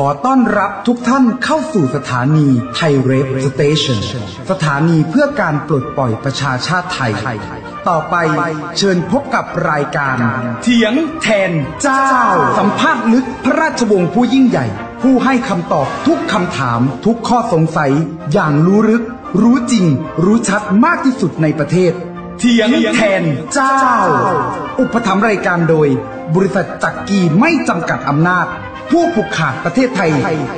ขอต้อนรับทุกท่านเข้าสู่สถานีไทยเรฟสเตชันสถานีเพื่อการปลดปล่อยประชาชาติไทย ต่อไปเชิญพบกับรายการ เถียงแทนเจ้า สัมภาษณ์ลึกพระราชวงศ์ผู้ยิ่งใหญ่ ผู้ให้คำตอบทุกคำถาม ทุกข้อสงสัย อย่างรู้ลึก รู้จริง รู้ชัดมากที่สุดในประเทศ เถียงแทนเจ้า อุปถัมภ์รายการโดย บริษัทจักรีไม่จำกัดอำนาจ ผู้ผูกขาดประเทศไทย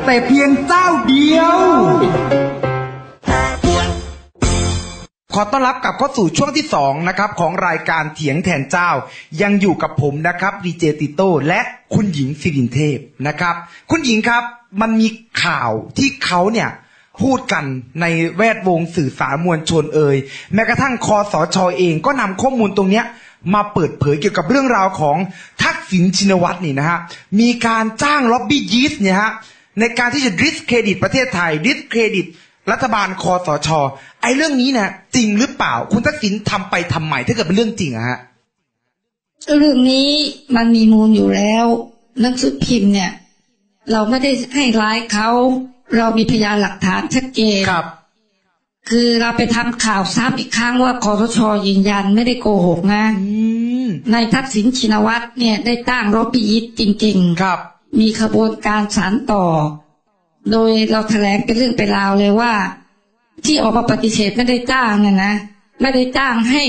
แต่เพียงเจ้าเดียว ขอต้อนรับกลับเข้าสู่ช่วงที่ 2 นะครับ ของรายการเถียงแทนเจ้า ยังอยู่กับผมนะครับดีเจติโต้และคุณหญิงสิรินเทพนะครับ คุณหญิงครับมันมีข่าวที่เขาเนี่ยพูดกันในแวดวงสื่อสารมวลชนเอ่ยแม้กระทั่งคอสชอเองก็นำข้อมูลตรงเนี้ย มาเปิดเผยเกี่ยวกับเรื่องราวของทักษิณชินวัตรนี่นะฮะมีการจ้างล็อบบี้ยีสต์เนี่ยฮะในการที่จะดิสเครดิตประเทศไทยดิสเครดิตรัฐบาลคอสชไอ้เรื่องนี้นะจริงหรือเปล่า คุณทักษิณทำไปทำไมถ้าเกิดเป็นเรื่องจริงอะฮะเรื่องนี้มันมีมูลอยู่แล้วหนังสือพิมพ์เนี่ย เราไม่ได้ให้ร้ายเขาเรามีพยานหลักฐานชัดเจนครับ คือเราไปทำข่าวซ้ำอีกครั้งว่าคอสชยืนยันไม่ได้โกหกนะอืมในทักษิณชินวัตรเนี่ยได้ตั้งรบปียิตจริงครับๆมีขบวนการสารต่อ โดยเราแถลงเป็นเรื่องเป็นราวเลยว่า ที่ออกมาปฏิเสธไม่ได้จ้างเนี่ยนะไม่ได้จ้างให้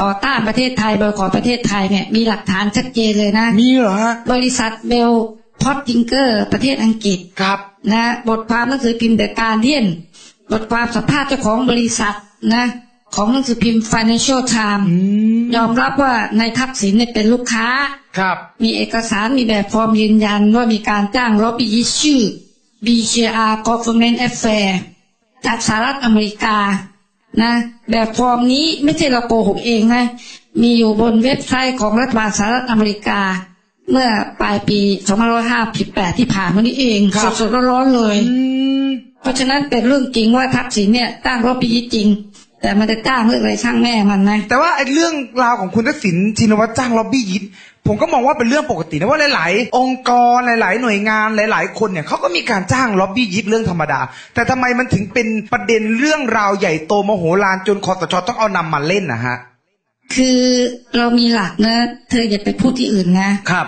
ต่อต้านประเทศไทยโดยขอประเทศไทยเนี่ย มีหลักฐานชัดเจนเลยนะมีเหรอฮะบริษัทเบลพอตติงเกอร์ ประเทศอังกฤษครับ นะ บทความหนังสือพิมพ์เดอะการเดียน บทความสัมภาษณ์เจ้าของบริษัทนะของหนังสือพิมพ์ Financial Times อืมยอมรับว่าในทักษิณเนี่ยเป็นลูกค้า ครับ มีเอกสารมีแบบฟอร์มยืนยันว่ามีการจ้างรบบีชื่อ BJR Government Affair จากสหรัฐอเมริกา นะ แบบฟอร์มนี้ไม่ใช่เราโกหกเองนะ มีอยู่บนเว็บไซต์ของรัฐบาลสหรัฐอเมริกา เมื่อปลายปี2558ที่ผ่านมานี้เองครับสดๆร้อนๆเลยอืมเพราะฉะนั้นเป็นเรื่องจริงว่าทักษิณเนี่ยตั้งรบบีจริง แต่ไมันได้ตั้งเรื่องอะไรช่างแม่มันนะ แต่ว่าไอ้เรื่องราวของคุณทักษิณชินวัตรจ้างล็อบบี้ยิสต์ผมก็มองว่าเป็นเรื่องปกตินะว่าหลาย ๆ องค์กรหลาย ๆ หน่วยงานหลาย ๆ คนเนี่ยเขาก็มีการจ้างล็อบบี้ยิสต์เรื่องธรรมดา แต่ทำไมมันถึงเป็นประเด็นเรื่องราวใหญ่โตมโหฬารจนคอสชต้องเอานำมาเล่นนะฮะ คือเรามีหลักนะ เธออย่าไปพูดที่อื่นนะ ครับ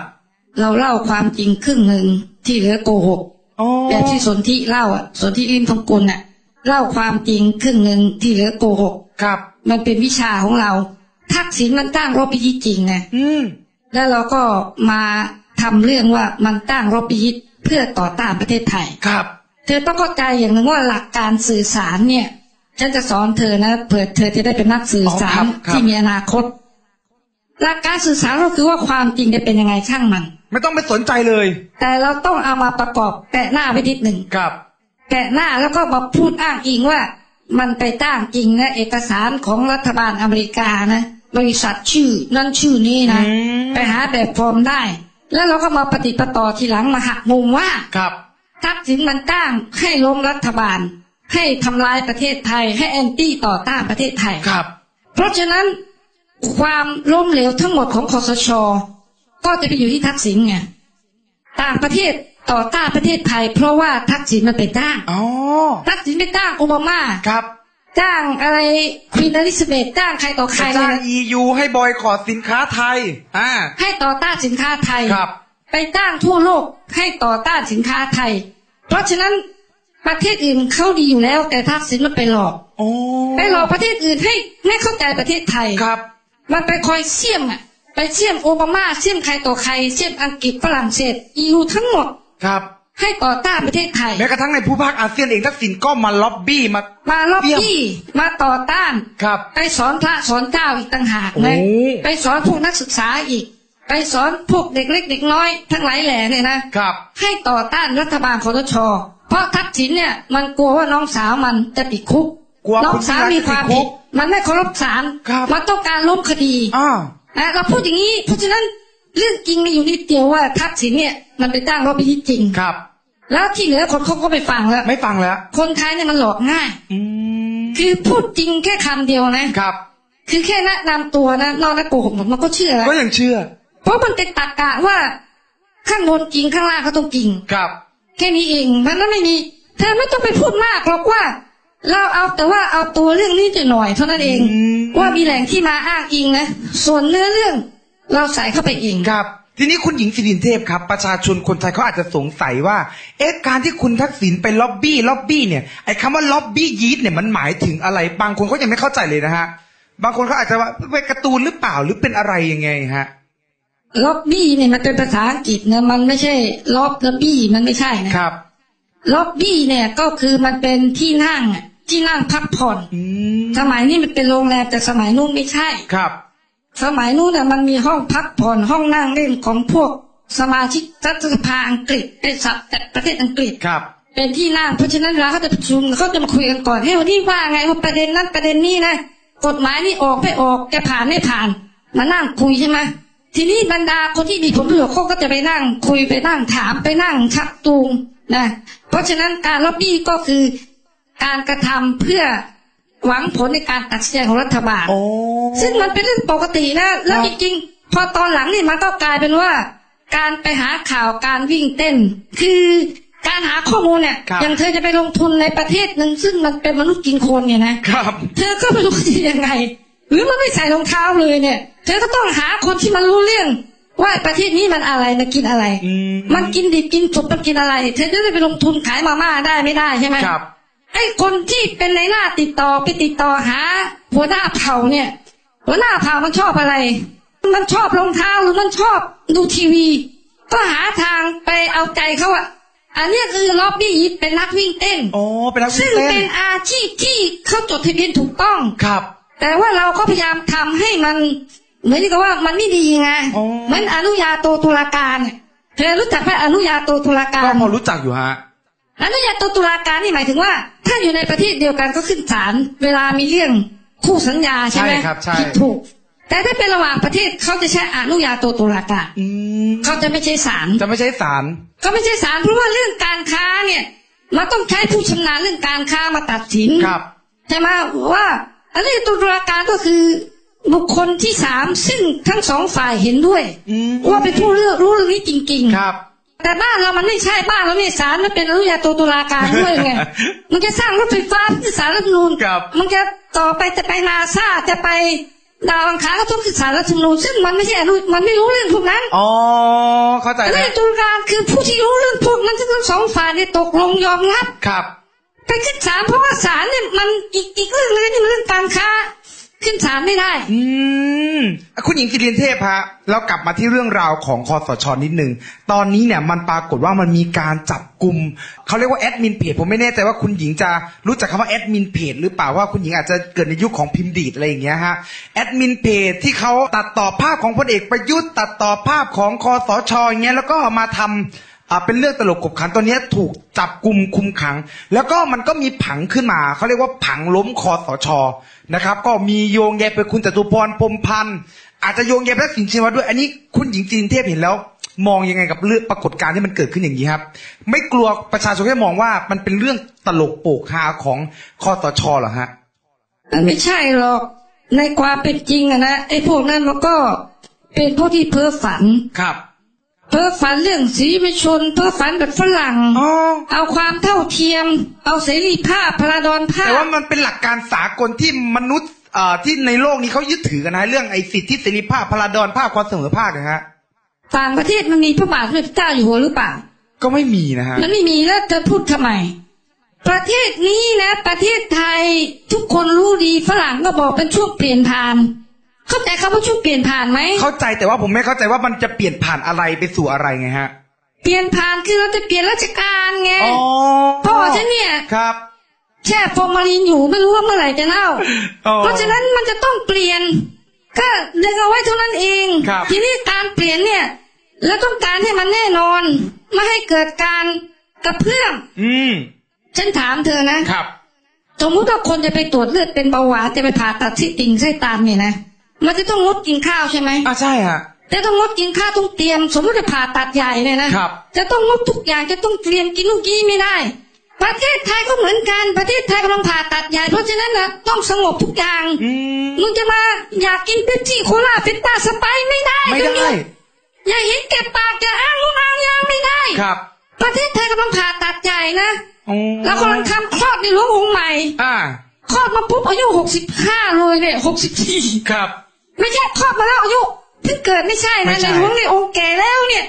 เราเล่าความจริงครึ่งหนึ่งที่เหลือโกหกอ๋อแบบที่สนธิเล่าอะสนธิริมทองกุลอะ เล่าความจริงครึ่งหนึ่งที่เหลือโกหก ครับ มันเป็นวิชาของเรา ทักษิณมันตั้งรบพิยิตจริงไงอืมแล้วเราก็มาทำเรื่องว่ามันตั้งรบพิยิตเพื่อต่อต้านประเทศไทย ครับ เธอต้องเข้าใจอย่างหนึ่งว่าหลักการสื่อสารเนี่ย ฉันจะสอนเธอนะเผื่อเธอจะได้เป็นนักสื่อสารที่มีอนาคตหลักการสื่อสารก็คือว่าความจริงจะเป็นยังไงช่างมัน ไม่ต้องไปสนใจเลย แต่เราต้องเอามาประกอบแปะหน้าไปนิดหนึ่งครับแปะหน้าแล้วก็มาพูดอ้างอิงว่า มันไปตั้งจริงนะเอกสารของรัฐบาลอเมริกานะ บริษัทชื่อนั่นชื่อนี้นะอืมไปหาแบบฟอร์มได้ แล้วเราก็มาปฏิดปะต่อทีหลังมาหักมุมว่าครับทักษิณมันตั้งให้ล้มรัฐบาล ให้ทำลายประเทศไทย ให้แอนตี้ต่อต้านประเทศไทยครับ เพราะฉะนั้นความล้มเหลวทั้งหมดของคอสช ก็จะไปอยู่ที่ทักษิณไงต่างประเทศต่อต้านประเทศไทย เพราะว่าทักษิณมันไปจ้างอ๋อทักษิณไปจ้างโอบามาครับจ้างอะไรควีนอลิซาเบธจ้างใครต่อใคไปรเลจ้างยนะ EU ให้บอยคอรสินค้าไทยอ่าให้ต่อต้านสินค้าไทยครับ ไปจ้างทั่วโลกให้ต่อต้านสินค้าไทย เพราะฉะนั้น ประเทศอื่นเขาดีอยู่แล้วแต่ทักษิณมันไปหลอกโอ้ไปหลอกประเทศอื่นให้ไม่เข้าใจประเทศไทยครับ มันไปคอยเสี่ยมอะ ไปเสี่ยมโอบามาเสี่ยมใครต่อใครเสี่ยมอังกฤษฝรั่งเศสยูทั้งหมดครับ ให้ต่อต้านประเทศไทยแม้กระทั่งในผู้ภาคอาเซียนเองทักษิณก็มาล็อบบี้มามาล็อบบี้มาต่อต้านครับ ไปสอนพระสอนเจ้าอีกต่างหากนะโอ้ไปสอนพวกนักศึกษาอีกไปสอนพวกเด็กเล็กเด็กน้อยทั้งหลายแหล่เนี่ยนะครับ ให้ต่อต้านรัฐบาลคอสช เพราะทักษิณเนี่ยมันกลัวว่าน้องสาวมันจะติดคุก กลัวน้องสาวมีความผิดมันไม่เคารพศาลครับมันต้องการล้มคดีอ่านะเราพูดอย่างนี้เพราะฉะนั้นเรื่องจริงมีอยู่นิดเดียวว่าทักษิณเนี่ยมันไปตั้งรบพิธีจริงครับ แล้วที่เหลือคนเขาก็ไปฟังแล้วไม่ฟังแล้ว คนไทยเนี่ยมันหลอกง่ายอืมคือพูดจริงแค่คำเดียวนะครับ คือแค่แนะนำตัวนะนอกนั้นโกหกหมดมันก็เชื่อแล้วก็ยังเชื่อ เพราะมันเป็นตรรกะว่าข้างบนจริงข้างล่างก็ต้องจริงครับ แค่นี้เองมันไม่มีเธอไม่ต้องไปพูดมากหรอกว่า เราเอาแต่ว่าเอาตัวเรื่องนี้จะหน่อยเท่านั้นเองอืมว่ามีแหล่งที่มาอ้างอิงนะส่วนเนื้อเรื่อง เราใส่เข้าไปเองครับ ทีนี้คุณหญิงสิรินเทพครับ ประชาชนคนไทยเขาอาจจะสงสัยว่า เอ๊ะการที่คุณทักษิณไปล็อบบี้ล็อบบี้เนี่ยไอ้คำว่าล็อบบี้ยีดเนี่ยมันหมายถึงอะไร บางคนเขายังไม่เข้าใจเลยนะฮะบางคนเขาอาจจะว่าเป็นการ์ตูนหรือเปล่าหรือเป็นอะไรยังไงฮะ ล็อบบี้เนี่ยมันเป็นภาษาอังกฤษนะมันไม่ใช่ ล็อบและบี้มันไม่ใช่นะครับ ล็อบบี้เนี่ยก็คือมันเป็นที่นั่งอะที่นั่งพักผ่อนอืมสมัยนี้มันเป็นโรงแรมแต่สมัยนู้นไม่ใช่ครับ สมัยนู้นน่ะมันมีห้องพักผ่อนห้องนั่งเล่นของพวกสมาชิกรัฐสภาอังกฤษเป็นสับแต่ประเทศอังกฤษครับ เป็นที่นั่งเพราะฉะนั้นเวลาเขาจะประชุมเขาจะมาคุยกันก่อนให้วันนี้ว่าไงว่าประเด็นนั้นประเด็นนี้นะกฎหมายนี่ออกไม่ออกจะผ่านไม่ผ่าน มานั่งคุยใช่ไหม ทีนี้บรรดาคนที่มีผลประโยชน์เขาก็จะไปนั่ง คุยไปนั่งถามไปนั่งชักจูงนะเพราะฉะนั้นการล็อบบี้ก็คือการกระทำเพื่อหวังผลในการตัดสินใจของรัฐบาลโอ้ซึ่งมันเป็นเรื่องปกตินะ แล้วจริงๆ พอตอนหลังนี่มันก็กลายเป็นว่า การไปหาข่าวการวิ่งเต้น คือการหาข้อมูลเนี่ยครับอย่างเธอจะไปลงทุนในประเทศหนึ่งซึ่งมันเป็นมนุษย์กินคนเนี่ยนะครับเธอก็ไม่รู้จะยังไงห รือมันไม่ใส่รองเท้าเลยเนี่ย เธอก็ต้องหาคนที่มันรู้เรื่อง ว่าประเทศนี้มันอะไรมันกินอะไรอืมมันกินดิบกินสุกมันกินอะไร เธอจะได้ไปลงทุนขายมาม่าได้ไม่ได้ใช่ไหมครับไอ้คนที่เป็นในหน้าติดต่อไปติดต่อหา หัวหน้าเผ่าเนี่ย หัวหน้าเผ่ามันชอบอะไร มันชอบรองเท้าหรือมันชอบดูทีวี ก็หาทางไปเอาใจเขาอะอันเนี้ยคือล็อบบี้ยิปเป็นนักวิ่งเต้นโอ้เป็นนักวิ่ซึ่งงเต้เป็นนอาชีพที่เขาจดทะเบียนถูกต้องครับ แต่ว่าเราก็พยายามทำให้มันเหมือนกับว่ามันไม่ดีไงอ๋อเหมือนอนุญาโตตุลาการเนี่ยเธอรู้จักไหมอนุญาโตตุลาการก็พอรู้จักอยู่ฮะอนุญาโตตุลาการนี่หมายถึงว่า ถ้าอยู่ในประเทศเดียวกันก็ขึ้นศาลเวลามีเรื่องคู่สัญญาใช่ไหมใช่ครับใช่ผิดถูก แต่ถ้าเป็นระหว่างประเทศเขาจะใช้อนุญาโตตุลาการอืมเขาจะไม่ใช่ศาลจะไม่ใช่สารก็ไม่ใช่ศาลเพราะว่าเรื่องการค้าเนี่ยมันต้องใช้ผู้ชำนาญเรื่องการค้ามาตัดสินครับใช่ไหมว่า อนุญาโตตุลาการก็คือบุคคลที่สามซึ่งทั้งสองฝ่ายเห็นด้วยอืมว่าเป็นผู้เรื่องรู้เรื่องนี้จริง ๆ ครับ แต่บ้านเรามันไม่ใช่บ้านเราเนี่ยศาลมันเป็นอนุญาโตตุลาการด้วยไงมันจะสร้างรถไฟฟ้าที่ศาลรัฐธรรมนูญครับมันจะต่อไปจะไปนาซาจะไปดาวอังคารก็ต้องศึกษารัฐธรรมนูญซึ่งมันไม่ใช่อนุมันไม่รู้เรื่องพวกนั้นอ๋อเข้าใจอนุแล้วญาโตตุลาการคือผู้ที่รู้เรื่องพวกนั้นทั้งสองฝ่ายเนี่ยตกลงยอมรับครับ ไปขึ้นศาลเพราะว่าศาลเนี่ยมันอีกอีกเรื่องเลยนี่มันเรื่องการค้า ขึ้นศาลไม่ได้ อืมคุณหญิงสิรินเทพฮะเรากลับมาที่เรื่องราวของคอสชนิดหนึ่งตอนนี้เนี่ยมันปรากฏว่ามันมีการจับกลุ่มเขาเรียกว่าแอดมินเพจผมไม่แน่ใจว่าคุณหญิงจะรู้จักคำว่าแอดมินเพจหรือเปล่าว่าคุณหญิงอาจจะเกิดในยุคของพิมพ์ดีดอะไรอย่างเงี้ยฮะแอดมินเพจที่เขาตัดต่อภาพของพลเอกประยุทธ์ตัดต่อภาพของคอสชอย่างเงี้ยแล้วก็มาทำ อ่าเป็นเรื่องตลกขบขันตอนนี้ถูกจับกลุ่มคุมขัง แล้วก็มันก็มีผังขึ้นมาเขาเรียกว่าผังล้มคอสชนะครับ ก็มีโยงแยไปคุณจตุพรพรหมพันธ์อาจจะโยงแยไปทักษิณชินวัตรด้วย อันนี้คุณหญิงจีนเทพเห็นแล้ว มองยังไงกับเรื่องปรากฏการณ์ที่มันเกิดขึ้นอย่างนี้ครับ ไม่กลัวประชาชนแค่มองว่ามันเป็นเรื่องตลกโปกฮาของคอสชเหรอฮะมันไม่ใช่หรอกในความเป็นจริงอะนะไอ้พวกนั้นมันก็เป็นพวกที่เพ้อฝันครับ เพ้อฝันเรื่องสีประชน เพ้อฝันแบบฝรั่ง อ๋อ เอาความเท่าเทียม เอาเสรีภาพพลาดอนภาแต่พ ว่ามันเป็นหลักการสากลที่มนุษย์อ่าที่ในโลกนี้เขายึดถือกันนะเรื่องไอ้สิทธิเสรีภาพพลาดอนภาพความเสมอภาคนะฮะ ต่างประเทศมันมีพระบาทสมเด็จพระเจ้าอยู่หัวหรือเปล่า ก็ไม่มีนะฮะ มันไม่มีแล้วจะพูดทำไม ประเทศนี้นะ ประเทศไทยทุกคนรู้ดีฝรั่งก็บอกเป็นช่วงเปลี่ยนผ่าน เข้าใจคำว่าช่วงเปลี่ยนผ่านไหมเข้าใจแต่ว่าผมไม่เข้าใจว่ามันจะเปลี่ยนผ่านอะไรไปสู่อะไรไงฮะ เปลี่ยนผ่านคือเราจะเปลี่ยนราชการไงอ๋อพ่อฉันเนี่ยครับแช่ฟอร์มาลีนอยู่ไม่รู้ว่าเมื่อไหร่จะเน่าอ๋อเพราะฉะนั้นมันจะต้องเปลี่ยน ก็เดึงเอาไว้เท่านั้นเองครับทีนี้การเปลี่ยนเนี่ยแล้วต้องการให้มันแน่นอน ไม่ให้เกิดการกระเพื่อมอืมฉันถามเธอนะครับ สมมุติว่าคนจะไปตรวจเลือดเป็นเบาหวานจะไปผ่าตัดที่ติ่งไส้ตันเนี่ยนะ มันจะต้องงดกินข้าวใช่ไหมอะใช่ฮะจะต้องงดกินข้าวต้องเตรียม สมมติจะผ่าตัดใหญ่เนี่ยนะครับ จะต้องงดทุกอย่างจะต้องเตรียมกินนู่นกินนี่ไม่ได้ ประเทศไทยก็เหมือนกันประเทศไทยกำลังผ่าตัดใหญ่เพราะฉะนั้นนะต้องสงบทุกอย่างอืมมึงจะมาอยากกินเป๊ปซี่โคลาเป็นตาสไปร์ไม่ได้ไม่ต้องหยุได้อย่าเห็นแก่ปากจะอ้างนู่นอ้างนี่ไม่ได้ครับปประเทศไทยกำลังผ่าตัดใหญ่นะอ๋อแล้วกำลังทำคลอดในหลวงองค์ใหม่ อ่าคลอดมาปุ๊บอายุหกสิบห้าเลยเนี่ยหกสิบสี่ครับ ไม่ใช่คลอดมาแล้วอายุเพิ่งเกิดไม่ใช่ไม่นะใช่ในหลวงในองค์แก่แล้วเนี่ย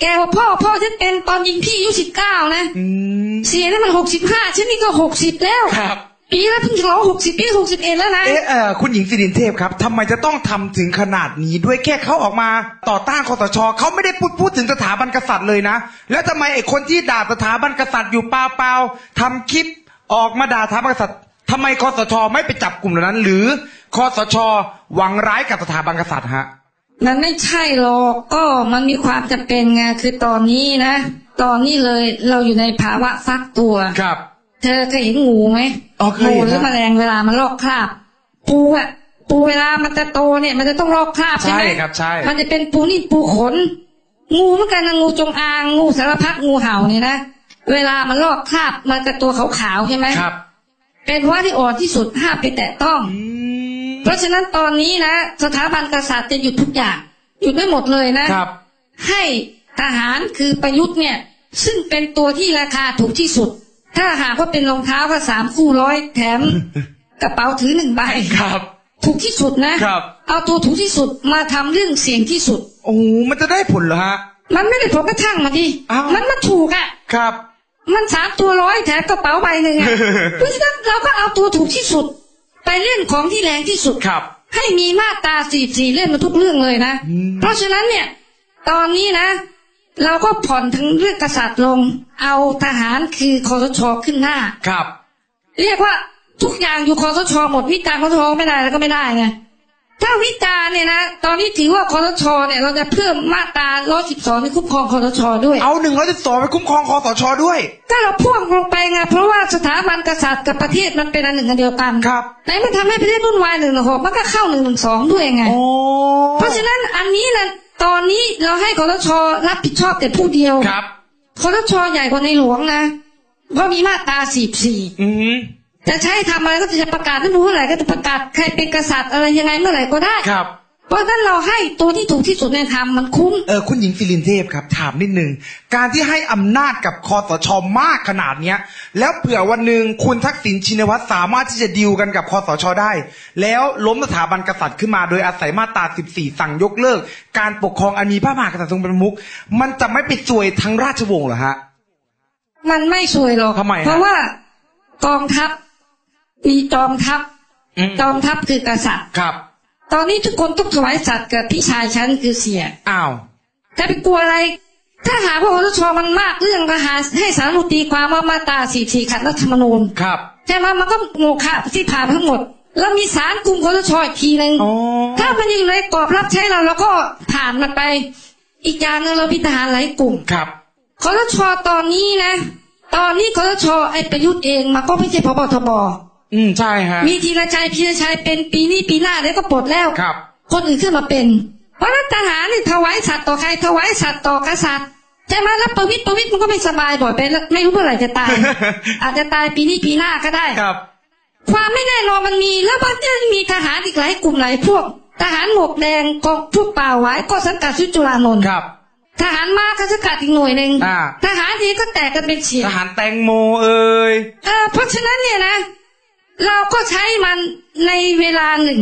แกว่าพ่อพ่อฉันเป็นตอนยิงพี่อายุสิบเก้านะอืมเสียนี่มันหกสิบห้าฉันนี่ก็หกสิบแล้วครับปีแล้วเพิ่งฉลองหกสิบปีหกสิบเอ็ดแล้วนะเอ๊ะเออคุณหญิงสิรินเทพครับทำไมจะต้องทำถึงขนาดนี้ด้วยแค่เขาออกมาต่อต้านคอสชเขาไม่ได้พูดพูดถึงสถาบันกษัตริย์เลยนะ แล้วทำไมไอ้คนที่ด่าสถาบันกษัตริย์อยู่เปล่าๆทำคลิปออกมาด่าสถาบันกษัตริย์ ทำไมคอสชไม่ไปจับกลุ่มเหล่านั้น หรือคอสชหวังร้ายกับสถาบันกษัตริย์ฮะมันไม่ใช่หรอกก็มันมีความจำเป็นไงคือตอนนี้นะ ตอนนี้เลยเราอยู่ในภาวะฟักตัวครับ เธอเคยเห็นงูไหมอ๋อเคยงูเห็นหรือนะแมลงเวลามันลอกคราบปูอะปูเวลามันจะโตเนี่ยมันจะต้องลอกคราบใช่ไหมใช่ครับใช่มันจะเป็นปูนี่ปูขน งูเหมือนกันนะงูจงอางงูสารพัดงูเห่าเนี่ยนะเวลามันลอกคราบมันจะตัวขาวๆใช่ไหมครับ เป็นว่าที่อ่อนที่สุดห้ามไปแตะต้องอืมเพราะฉะนั้นตอนนี้นะ สถาบันกษัตริย์จะหยุดทุกอย่างหยุดได้หมดเลยนะครับ ให้ทหารคือประยุทธ์เนี่ย ซึ่งเป็นตัวที่ราคาถูกที่สุด ถ้าหากว่าเป็นรองเท้าก็สามคู่ร้อยแถม กระเป๋าถือหนึ่งใบครับ ถูกที่สุดนะครับ เอาตัวถูกที่สุดมาทำเรื่องเสี่ยงที่สุด โอ้โหมันจะได้ผลเหรอฮะ มันไม่ได้ผลกระทั่งมาดิอ้าวมันมาถูกอะครับ มันสามตัวร้อยแถมกระเป๋าใบหนึ่งอะเพราะฉะนั้นเราก็เอาตัวถูกที่สุด ไปเล่นของที่แรงที่สุดครับ ให้มีมาตราสี่สี่เล่นมาทุกเรื่องเลยนะอืมเพราะฉะนั้นเนี่ย ตอนนี้นะ เราก็ผ่อนถึงเรื่องกษัตริย์ลง เอาทหารคือคอสชขึ้นหน้าครับ เรียกว่าทุกอย่างอยู่คอสชหมดวิจารณ์คอสชไม่ได้แล้วก็ไม่ได้ไง ถ้าวิจารณ์เนี่ยนะ ตอนนี้ถือว่าคอสชเนี่ย เราจะเพิ่มมาตรา112ในคุ้มครองคอสชด้วย เอาหนึ่งร้อยสิบสองไปคุ้มครองคอสชด้วยถ้าเราพ่วงลงไปไงเพราะว่าสถาบันกษัตริย์กับประเทศมันเป็นอันหนึ่งอันเดียวกันครับไหนมันทำให้ประเทศวุ่นวายหนึ่งหนึ่งหกมันก็เข้าหนึ่งหนึ่งสองด้วยไง โอ้เพราะฉะนั้นอันนี้นะตอนนี้เราให้คอสชรับผิดชอบแต่ผู้เดียวครับคอสชใหญ่กว่าในหลวงนะเพราะมีมาตราสี่สี่อืม จะใช้ทำอะไรก็จะประกาศไม่รู้เมื่อไหร่ก็จะประกาศใครเป็นกษัตริย์อะไรยังไงเมื่อไหร่ก็ได้ครับเพราะฉะนั้นเราให้ตัวที่ถูกที่สุดในทำมันคุ้มเออคุณหญิงฟิลินเทพครับ ถามนิดนึงการที่ให้อำนาจกับคอสชมากขนาดเนี้ย แล้วเผื่อวันหนึ่งคุณทักษิณชินวัตรสามารถที่จะดิวกันกับคอสชได้ แล้วล้มสถาบันกษัตริย์ขึ้นมาโดยอาศัยมาตรา14 สั่งยกเลิก การปกครองอันมีพระมหากษัตริย์ทรงเป็นประมุขมันจะไม่ไปซวยทั้งราชวงศ์เหรอฮะ มันไม่สวยหรอกทำไมฮะเพราะว่ากองทัพ มีจอมทัพอืมจอมทัพคือกษัตริย์ครับ ตอนนี้ทุกคนต้องถวายสัตว์กับพี่ชายฉันคือเสียอ้าวจะไปกลัวอะไร ถ้าหากว่าคอสชมันมากเรื่องก็หาให้สารรัฐธรรมนูญตีความว่ามาตราสี่สี่ขัดรัฐธรรมนูญครับใช่ไหมมันก็โมฆะที่ผ่านทั้งหมด แล้วมีสารกลุ่มคอสชอีกทีหนึ่งอ๋อถ้ามันยังอยู่ในกรอบรับใช้เราเราก็ผ่านมันไป อีกอย่างหนึงเราพิจารณาหลายกลุ่มครับคอสชตอนนี้นะ ตอนนี้คอสชไอประยุทธ์เองมันก็ไม่ใช่พบทบ อืมใช่ฮะ มีธีรชัยพีรชัยเป็นปีนี้ปีหน้าเดี๋ยวก็ปลดแล้วครับ คนอื่นขึ้นมาเป็น เพราะฉะนั้นทหารนี่ถวายสัตว์ต่อใครถวายสัตว์ต่อกษัตริย์ใช่ไหมแล้วประวิตรประวิตรมันก็ไม่สบายบ่อยไปแล้วไม่รู้เมื่อไหร่จะตาย อาจจะตายปีนี้ปีหน้าก็ได้ครับ ความไม่แน่นอนมันมีแล้วมันจะมีทหารอีกหลายกลุ่มหลายพวก ทหารหมวกแดงกองพวกป่าไว้ก็สังกัดชุดจุฬานนท์ครับทหารมาก็สังกัดอีกหน่วยหนึ่งอ่าทหารทีก็แตกกันเป็นเฉียทงหารแตงโมเอ่ยเออเพราะฉะนั้นเนี่ยนะ เราก็ใช้มันในเวลาหนึ่ง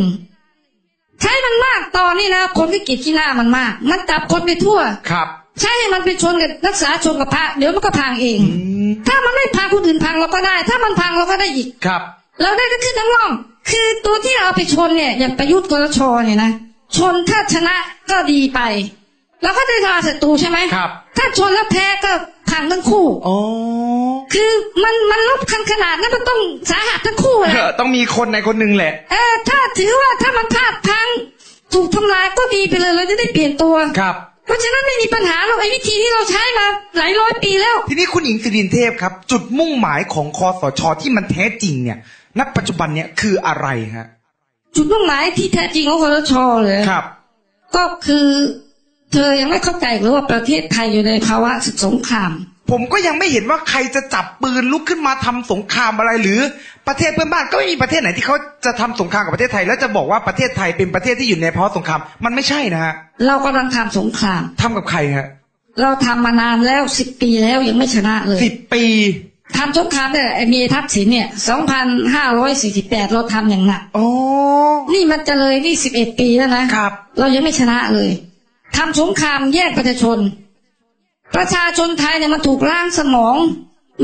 ใช้มันมากตอนนี้นะคนที่เกลียดขี้หน้ามันมาก มันจับคนไปทั่วครับ ใช้ให้มันไปชนกับรักษาชนกับพระเดี๋ยวมันก็พังเองอืมถ้ามันไม่พังคนอื่นพังเราก็ได้ ถ้ามันพังเราก็ได้อีกครับ เราได้ทั้งขึ้นทั้งล่อง คือตัวที่เราเอาไปชนเนี่ย อย่างประยุทธ์กรชเนี่ยนะชนถ้าชนะก็ดีไปเราก็ได้ทาศัตรูใช่ไหมครับ ถ้าชนแล้วแพ้ก็พังทั้งคู่อ๋อ คือมันมันลบคันขนาดนั้นมันต้องสาหัสทั้งคู่เลยต้องมีคนในคนหนึ่งแหละ เออ ถ้าถือว่าถ้ามันพลาดพลังถูกทำลายก็ดีไปเลยเราจะได้เปลี่ยนตัวครับเพราะฉะนั้นไม่มีปัญหาหรอกไอ้วิธีที่เราใช้มาหลายร้อยปีแล้ว ทีนี้คุณหญิงสิรินเทพครับ จุดมุ่งหมายของคอสชที่มันแท้จริงเนี่ยณปัจจุบันเนี่ยคืออะไรฮะจุดมุ่งหมายที่แท้จริงของคอสชเลยครับ ก็คือ เธอยังไม่เข้าใจหรือว่าประเทศไทยอยู่ในภาวะศึกสงคราม ผมก็ยังไม่เห็นว่าใครจะจับปืนลุกขึ้นมาทำสงครามอะไร หรือประเทศเพื่อนบ้านก็ไม่มีประเทศไหนที่เขาจะทำสงครามกับประเทศไทย แล้วจะบอกว่าประเทศไทยเป็นประเทศที่อยู่ในภาวะสงครามมันไม่ใช่นะฮะเรากำลังทำสงครามทำกับใครฮะเราทำมานานแล้วสิบปีแล้วยังไม่ชนะเลยสิบปีทำสงครามเนี่ยไอ้มีทักษิณเนี่ยสองพันห้าร้อยสี่สิบแปดเราทำอย่างหนักโอ้นี่มันจะเลยนี่สิบเอ็ดปีแล้วนะครับ เรายังไม่ชนะเลยทำสงครามแยกประชาชน ประชาชนไทยเนี่ยมันถูกล้างสมอง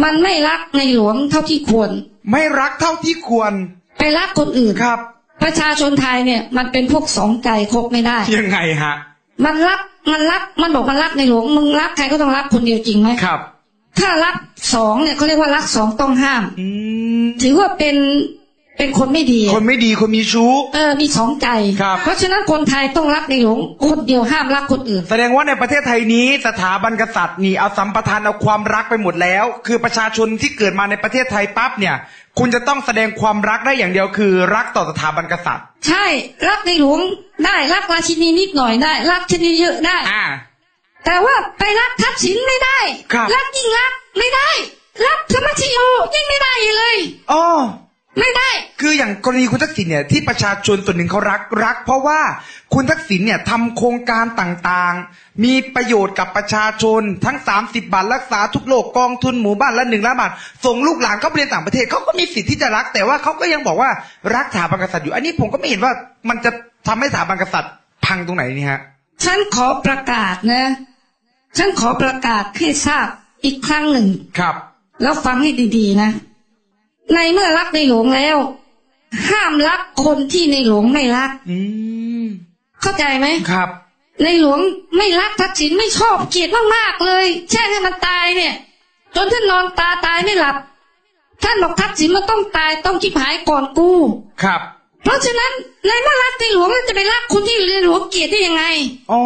มันไม่รักในหลวงเท่าที่ควร ไม่รักเท่าที่ควร ไปรักคนอื่นครับ ประชาชนไทยเนี่ยมันเป็นพวกสองใจคบไม่ได้ ยังไงฮะ มันรักมันรักมันบอกมันรักในหลวงมึงรักใครก็ต้องรักคนเดียวจริงไหมครับ ถ้ารักสองเนี่ยเขาเรียกว่ารักสองต้องห้ามอืมถือว่าเป็น เป็นคนไม่ดี คนไม่ดีคนมีชู้ เออ มีสองใจ ครับ เพราะฉะนั้นคนไทยต้องรักในหลวงคนเดียวห้ามรักคนอื่น แสดงว่าในประเทศไทยนี้สถาบันกษัตริย์นี่เอาสัมปทานเอาความรักไปหมดแล้ว คือประชาชนที่เกิดมาในประเทศไทยปั๊บเนี่ย คุณจะต้องแสดงความรักได้อย่างเดียวคือ รักต่อสถาบันกษัตริย์ ใช่ รักในหลวงได้รักราชินีนิดหน่อยได้ รักชนีเยอะได้ อ่า แต่ว่าไปรักทักษิณไม่ได้ ครับ รักยิ่งรักไม่ได้ รักธรรมชโยยิ่งไม่ได้เลยอ๋อ ไม่ได้ คืออย่างกรณีคุณทักษิณเนี่ยที่ประชาชนส่วนหนึ่งเขารักรัก เพราะว่าคุณทักษิณเนี่ยทำโครงการต่างๆ มีประโยชน์กับประชาชนทั้ง 30 บาทรักษาทุกโรคกองทุนหมู่บ้านละหนึ่งล้านบาทส่งลูกหลานเข้าไปเรียนต่างประเทศเขาก็มีสิทธิ์ที่จะรัก แต่ว่าเขาก็ยังบอกว่ารักสถาบันกษัตริย์อยู่ อันนี้ผมก็ไม่เห็นว่ามันจะทำให้สถาบันกษัตริย์พังตรงไหนนี่ฮะฉันขอประกาศนะ ฉันขอประกาศให้ทราบอีกครั้งหนึ่งครับ แล้วฟังให้ดีๆนะ ในเมื่อรักในหลวงแล้ว ห้ามรักคนที่ในหลวงไม่รัก อืมเข้าใจไหมครับ ในหลวงไม่รักทักษิณไม่ชอบเกลียดมากๆเลย แช่งให้มันตายเนี่ย จนท่านนอนตาตายไม่หลับ ท่านบอกทักษิณมันต้องตายต้องจิบหายก่อนกู ครับ เพราะฉะนั้นในเมื่อรักในหลวงแล้วจะไปรักคนที่อยู่ในหลวงเกลียดได้ยังไงอ๋อ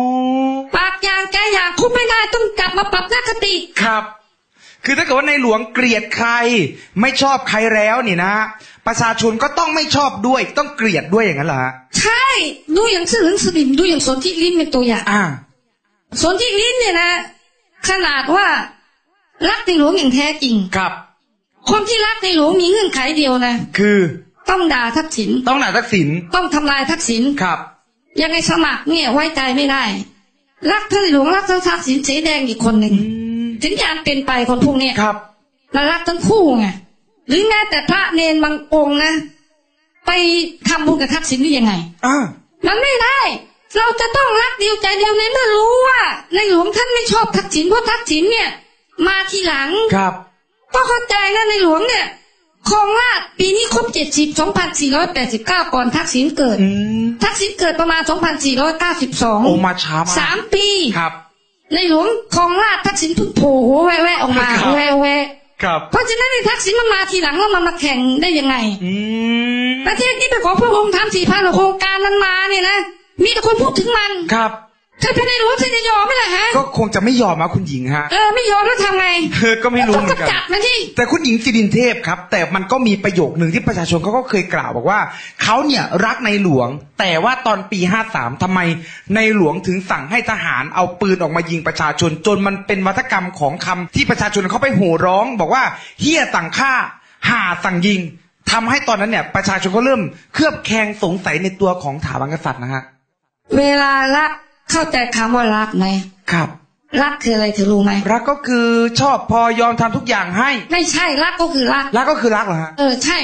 ปากอย่างใจอย่างคุบไม่ได้ต้องกลับมาปรับหน้าคติครับ คือถ้าเกิดว่าในหลวงเกลียดใคร ไม่ชอบใครแล้วนี่นะ ประชาชนก็ต้องไม่ชอบด้วย ต้องเกลียดด้วยอย่างนั้นเหรอฮะใช่ดูอย่างสื่อหนังสลิมดูอย่างสนที่ลิ้นเป็นตัวอย่างอ่าสนที่ลิ้นเนี่ยนะ ขนาดว่ารักในหลวงอย่างแท้จริงครับ คนที่รักในหลวงมีเงื่อนไขเดียวนะ คือต้องด่าทักษิณต้องหนาทักษิณต้องทำลายทักษิณครับ ยังไงสมัครเนี่ยไว้ใจไม่ได้ รักท่านหลวงรักท่านทักษิณเสแดงอีกคนหนึ่งอืม ถึงจะเป็นไปคนพวกเนี้ยครับเรารักทั้งคู่ไงหรือแม้แต่พระเนนบางองค์นะ ไปทำบุญกับทักษิณได้ยังไงอ่ามันไม่ได้ เราจะต้องรักเดียวใจเดียวในเมื่อรู้ว่า ในหลวงท่านไม่ชอบทักษิณเพราะทักษิณเนี่ย มาทีหลังครับก็เข้าใจนะในหลวงเนี่ยครองราชย์ปีนี้ครบเจ็ดสิบสองพันสี่ร้อยแปดสิบเก้าก่อนทักษิณเกิดอืมทักษิณเกิดประมาณสองพันสี่ร้อยเก้าสิบสองโอมาช้ามากสามปีครับ ในหลวงครองราชย์ทักษิณเพิ่งโผล่หัวแว่ๆออกมาครับแวะครับๆเพราะฉะนั้นในทักษิณมันมาทีหลังแล้วมันมาแข่งได้ยังไงอืมประเทศนี้ไปขอพระองค์ทำสี่พันโครงการมันมาเนี่ยนะมีแต่คนพูดถึงมันครับ เธอเป็นในหลวงเธอจะยอมไหมล่ะฮะ ก็คงจะไม่ยอมนะคุณหญิงฮะ เออไม่ยอมแล้วทำไงเออก็ไม่รู้เหมือนกัน จัดมันที่ แต่คุณหญิงสิรินเทพครับ แต่มันก็มีประโยคหนึ่งที่ประชาชนเขาก็เคยกล่าวบอกว่าเขาเนี่ยรักในหลวง แต่ว่าตอนปี 53ทำไมในหลวงถึงสั่งให้ทหารเอาปืนออกมายิงประชาชน จนมันเป็นวัฒกรรมของคำที่ประชาชนเขาไปโห่ร้อง บอกว่าเฮียสั่งฆ่าห่าสั่งยิงทำให้ตอนนั้นเนี่ยประชาชนก็เริ่มเคลือบแคลงสงสัยในตัวของถาบันกษัตริย์นะฮะ เวลารัก เข้าใจคำว่ารักไหมครับ รักคืออะไรเธอรู้ไหมรักก็คือชอบพอยอมทำทุกอย่างให้ ไม่ใช่รักก็คือรัก รักก็คือรักเหรอฮะเออใช่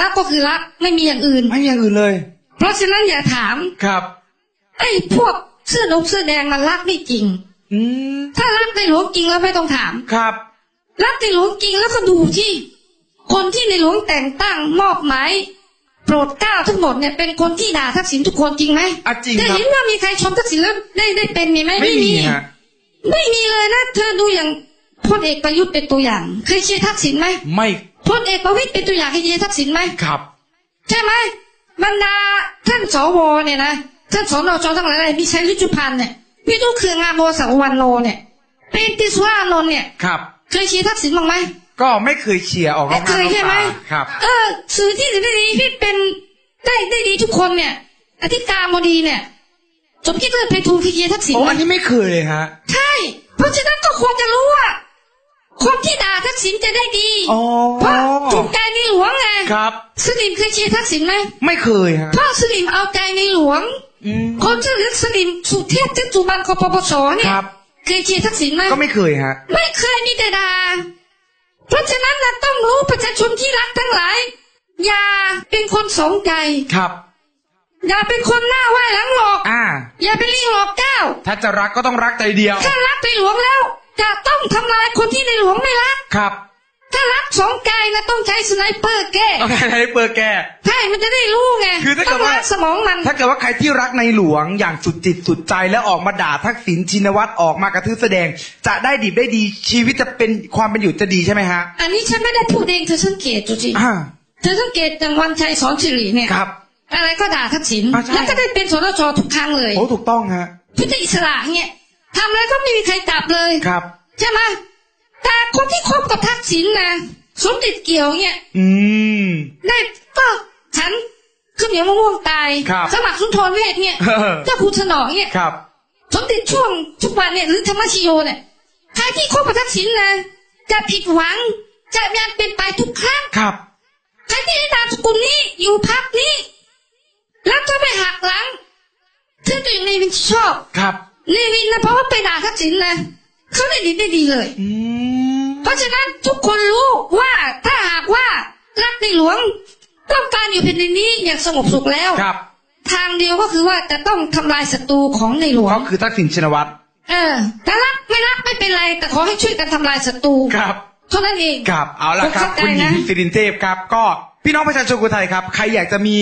รักก็คือรักไม่มีอย่างอื่น ไม่มีอย่างอื่นเลย เพราะฉะนั้นอย่าถามครับ ไอ้พวกเสื้อดงเสื้อแดงมันรักไม่จริง อืมถ้ารักในหลวงจริงแล้วไม่ต้องถามครับ รักในหลวงจริงแล้วก็ดูที่ คนที่ในหลวงแต่งตั้งมอบหมาย โปรดเกล้าทั้งหมดเนี่ยเป็นคนที่ด่าทักษิณทุกคนจริงไหมอะจริงจะครับเห็นว่ามีใครชมทักษิณแล้วได้ได้เป็นมีไหมไม่มีฮะไม่มีเลยนะเธอดูอย่างพลเอกประยุทธ์เป็นตัวอย่างเคยเชียร์ทักษิณไหมไม่พลเอกประวิตยเป็นตัวอย่างให้เชียร์ทักษิณไหมครับ ใช่ไหมบรรดาท่านสวเนี่ยนะท่านสนจทั้งหลายอะไรมีชัยรุจุพันธ์เนี่ยวิทุเครืองามโมสาววันโนเนี่ยเป็นติสุวานนท์เนี่ย ครับ เคยเชียร์ทักษิณบ้างไหม ก็ไม่เคยเชียร์ออกนไม่อกหเคน้ายนอกใช่ไหมตาครับ เออสื่อที่ได้ดีที่เป็นได้ได้ดีทุกคนเนี่ย อธิการบดีเนี่ย สมคิดเลิศไปทูลที่เชียร์ทักษิณโอ้ไหมอันนี้ไม่เคยเลยฮะ ใช่ เพราะฉะนั้นก็ควรจะรู้ว่าคนที่ด่าทักษิณจะได้ดีอ๋อเพราะถูกใจในหลวงไงครับสลิมเคยเชียร์ทักษิณไหมไม่เคยฮะเพราะสลิมเอาใจในหลวงอืมคนชื่อสลิมสุเทพเทพสุบรรณคปปสเนี่คยรับเคยเชียร์ทักษิณไหมก็ไม่เคยฮะ ไม่เคยมีแต่ด่า เพราะฉะนั้นเราต้องรู้ประชาชนที่รักทั้งหลาย อย่าเป็นคนสองใจครับ อย่าเป็นคนหน้าไหว้หลังหลอกอ่า อย่าเป็นลิงหลอกเก้าถ้าจะรักก็ต้องรักใจเดียว ถ้ารักในหลวงแล้ว จะต้องทำลายคนที่ในหลวงไม่รักครับ ถ้ารักสองใจนะต้องใช้สไนเปอร์แก้ต้องให้เปิดแก ใช่มันจะได้รู้ไงคือถ้าเกิต้ดองว่าล้างสมองมันถ้าเกิดว่าใครที่รักในหลวงอย่างสุดจิตสุดใจแล้วออกมาด่าทักษิณชินวัตรออกมากระทืบแสดง จะได้ดีได้ดีชีวิตจะเป็นความเป็นอยู่จะดีใช่ไหมฮะอันนี้ฉันไม่ได้พูดเองเธอสังเกตดูสิอ่าเธอสังเกตจังวันชัยสอนสิริเนี่ยครับ อะไรก็ด่าทักษิณอ่าใช่ แล้วก็ได้เป็นสนชทุกครั้งเลยโอ้ถูกต้องฮะพุทธอิสระเนี่ยทำอะไรก็ไม่มีใครจับเลย ครับ ใช่ไหม แต่คนที่คบกับทักษิณนะสมเด็จเกี่ยวเนี่ยอืมได้ก็ฉันขึ้นเหนียวมะม่วงตายครับสมัครสุนทรเวชเนี่ยเออเจ้าคุณถนอมเนี่ยครับสมเด็จช่วงทุกวันเนี่ยหรือธรรมชโยเนี่ยใครที่คบกับทักษิณนะจะผิดหวังจะยังเป็นไปทุกครั้งครับใครที่ได้นามสกุลนี้อยู่พักนี้ แล้วก็ไปหักหลังถึงตัวเองในวินชอบครับในวินนะเพราะว่าไปด่าทักษิณนะเขาได้ดีได้ดีเลย อืม ทุกคนรู้ว่าถ้าหากว่ารักในหลวง ต้องการอยู่แผ่นดินนี้อย่างสงบสุขแล้วครับ ทางเดียวก็คือว่าจะต้องทำลายศัตรูของในหลวงเขาคือทักษิณชินวัตรเออถ้ารักไม่รักไม่เป็นไร แต่ขอให้ช่วยกันทำลายศัตรูครับเท่านั้นเองครับเอาละครับผมเข้าใจคุณหญิงนะสิรินเทพครับก็ พี่น้องประชาชนคนไทยครับ ใครอยากจะมี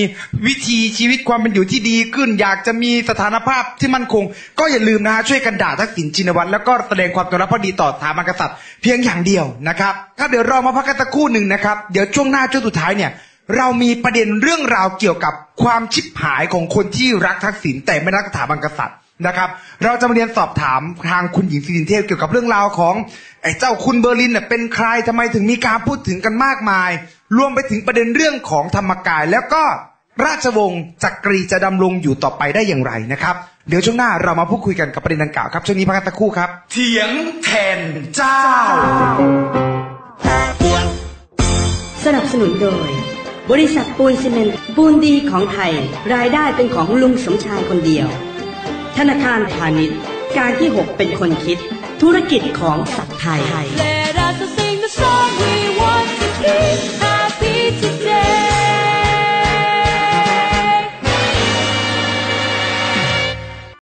วิธีชีวิตความเป็นอยู่ที่ดีขึ้น อยากจะมีสถานภาพที่มั่นคง ก็อย่าลืมนะฮะช่วยกันด่าทักษิณชินวัตรแล้วก็แสดงความจงรักภักดีต่อสถาบันกษัตริย์เพียงอย่างเดียวนะครับครับเดี๋ยวเรามาพักกันสักครู่หนึ่งนะครับเดี๋ยวช่วงหน้าช่วงสุดท้ายเนี่ยเรามีประเด็นเรื่องราวเกี่ยวกับความชิบหายของคนที่รักทักษิณแต่ไม่รักสถาบันกษัตริย์ นะครับ เราจะมาเรียนสอบถามทางคุณหญิงสิรินเทพเกี่ยวกับเรื่องราวของไอ้เจ้าคุณเบอร์ลินเน่ยเป็นใครทำไมถึงมีการพูดถึงกันมากมาย รวมไปถึงประเด็นเรื่องของธรรมกาย แล้วก็ราชวงศ์จักรีจะดำรงอยู่ต่อไปได้อย่างไรนะครับ เดี๋ยวช่วงหน้าเรามาพูดคุยกันกับประเด็นดังกล่าวครับช่วงนี้พักกันสักครู่ครับ เถียงแทนเจ้า สนับสนุนโดย บริษัทปูนซีเมนต์ปูนดีของไทย รายได้เป็นของลุงสมชายคนเดียว ธนาคารพาณิชย์ การที่ 6 เป็นคนคิด ธุรกิจของสัตว์ไทย